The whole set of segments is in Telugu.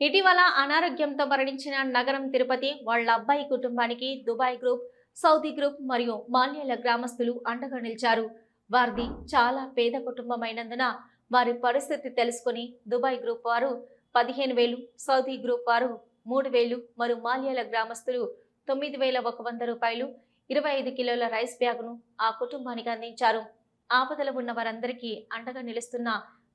ఇటీవల అనారోగ్యంతో మరణించిన నగరం తిరుపతి వాళ్ళ అబ్బాయి కుటుంబానికి దుబాయ్ గ్రూప్ సౌదీ గ్రూప్ మరియు మాల్యాల గ్రామస్తులు అండగా నిలిచారు. వారిది చాలా పేద కుటుంబమైనందున వారి పరిస్థితి తెలుసుకుని దుబాయ్ గ్రూప్ వారు పదిహేను వేలు సౌదీ గ్రూప్ వారు మూడు వేలు మరియు మాల్యాల గ్రామస్తులు తొమ్మిది వేల ఒక వంద రూపాయలు ఇరవై ఐదు కిలోల రైస్ బ్యాగును ఆ కుటుంబానికి అందించారు. ఆపదలో ఉన్న వారందరికీ అండగా నిలుస్తున్న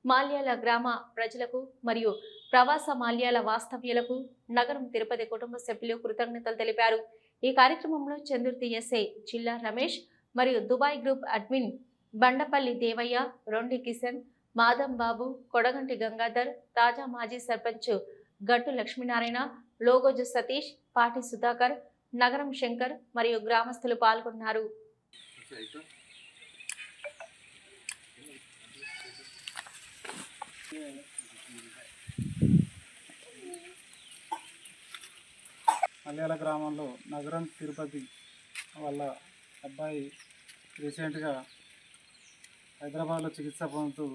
మాల్యాల గ్రామ ప్రజలకు మరియు ప్రవాస మాల్యాల వాస్తవ్యులకు నగరం తిరుపతి కుటుంబ సభ్యులు కృతజ్ఞతలు తెలిపారు. ఈ కార్యక్రమంలో చందుర్తి ఎస్ఐ జిల్లా రమేష్ మరియు Dubai group admin Bandapalli Devaiah Rondi Kishan Madam Babu Kodaganti Gangadhar తాజా మాజీ సర్పంచ్ గట్టు లక్ష్మీనారాయణ లోగోజు సతీష్ పాటి సుధాకర్ నగరం శంకర్ మరియు గ్రామస్తులు పాల్గొన్నారు. మలయాళ గ్రామంలో నగరం తిరుపతి వాళ్ళ అబ్బాయి రీసెంట్గా హైదరాబాద్లో చికిత్స పొందుతూ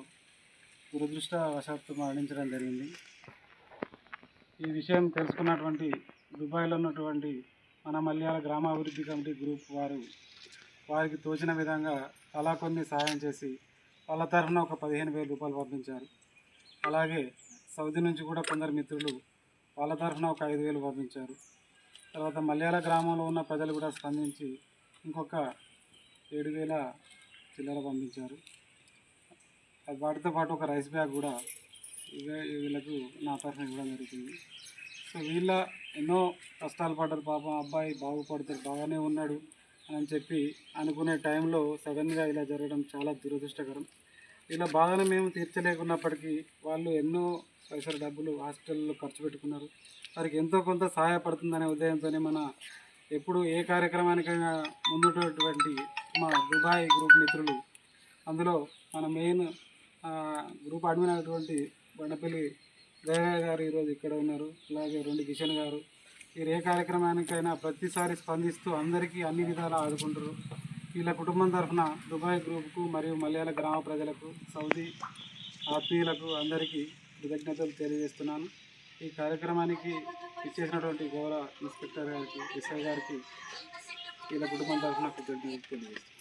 దురదృష్టవశాత్తు మరణించడం జరిగింది. ఈ విషయం తెలుసుకున్నటువంటి దుబాయ్లో ఉన్నటువంటి మన మలయాళ గ్రామాభివృద్ధి కమిటీ గ్రూప్ వారు వారికి తోచిన విధంగా అలా కొన్ని సహాయం చేసి వాళ్ళ తరఫున ఒక పదిహేను వేల రూపాయలు పంపించారు. అలాగే సౌదీ నుంచి కూడా కొందరు మిత్రులు వాళ్ళ తరఫున ఒక ఐదు వేలు పంపించారు. తర్వాత మలయాళ గ్రామంలో ఉన్న ప్రజలు కూడా స్పందించి ఇంకొక ఏడు వేల చిల్లర పంపించారు. అది వాటితో పాటు ఒక రైస్ బ్యాగ్ కూడా ఇవే వీళ్ళకు నా తరఫున ఇవ్వడం జరుగుతుంది సో వీళ్ళ ఎన్నో కష్టాలు పడ్డారు. పాపం అబ్బాయి బాగుపడతారు బాగానే ఉన్నాడు అని చెప్పి అనుకునే టైంలో సడన్గా ఇలా జరగడం చాలా దురదృష్టకరం. ఇలా బాధను మేము తీర్చలేకున్నప్పటికీ వాళ్ళు ఎన్నో పైసలు డబ్బులు హాస్పిటల్లో ఖర్చు పెట్టుకున్నారు. వారికి ఎంతో కొంత సహాయపడుతుందనే ఉదయంతోనే మన ఎప్పుడు ఏ కార్యక్రమానికైనా ముందుటటువంటి మా దుబాయ్ గ్రూప్ మిత్రులు అందులో మన మెయిన్ గ్రూప్ అడ్మిన్ అయినటువంటి బండపల్లి దయరాజ్ గారు ఈరోజు ఇక్కడ ఉన్నారు. అలాగే రెండు కిషన్ గారు. వీరు ఏ కార్యక్రమానికైనా ప్రతిసారి స్పందిస్తూ అందరికీ అన్ని విధాలా ఆదుకుంటారు. వీళ్ళ కుటుంబం తరఫున దుబాయ్ గ్రూప్కు మరియు మలయాళ గ్రామ ప్రజలకు సౌదీ ఆత్మీయులకు అందరికీ కృతజ్ఞతలు తెలియజేస్తున్నాను. ఈ కార్యక్రమానికి ఇచ్చేసినటువంటి గౌరవ ఇన్స్పెక్టర్ గారికి ఎస్ఐ గారికి వీళ్ళ కుటుంబం తరఫున కృతజ్ఞతలు తెలియజేస్తున్నాను.